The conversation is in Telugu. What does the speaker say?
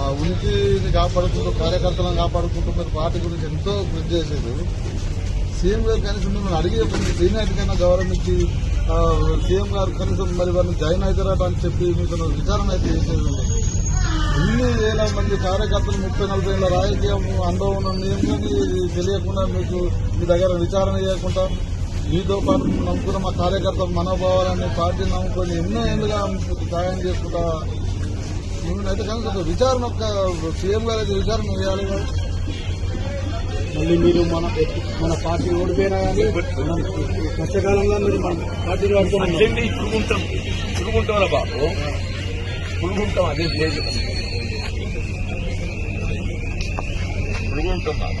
ఆ ఉనికిని కాపాడుకుంటూ కార్యకర్తలను కాపాడుకుంటూ మీరు పార్టీ గురించి ఎంతో కృషి చేసేది సీఎం గారు కనీసం మిమ్మల్ని అడిగే సీనియర్ కన్నా గౌరవించి సీఎం గారు కనీసం మరి వారిని జాయిన్ అవుతారట అని చెప్పి మీకు విచారణ అయితే చేసేది ఇన్ని వేల మంది కార్యకర్తలు ముప్పై నలభై ఏళ్ళ రాజకీయం అనుభవం ఉన్న తెలియకుండా మీకు మీ దగ్గర విచారణ చేయకుండా మీతో పాటు నమ్ముకున్న మా కార్యకర్తల మనోభావాలని పార్టీ నమ్ముకొని ఎన్నో ఏళ్ళుగా సాయం చేసుకుంటా అయితే కనుక ఒక విచారణ ఒక్క సీఎం గారు అయితే విచారణ చేయాలి. మళ్ళీ మీరు మన మన పార్టీ ఓడిపోయినా కానీ కష్టకాలంలో మీరు మన పార్టీని అట్లండి పురుగుంటాం పురుగుంటాం బాబు? పురుగుంటాం అదే లేదు పురుగుంటాం బాబు.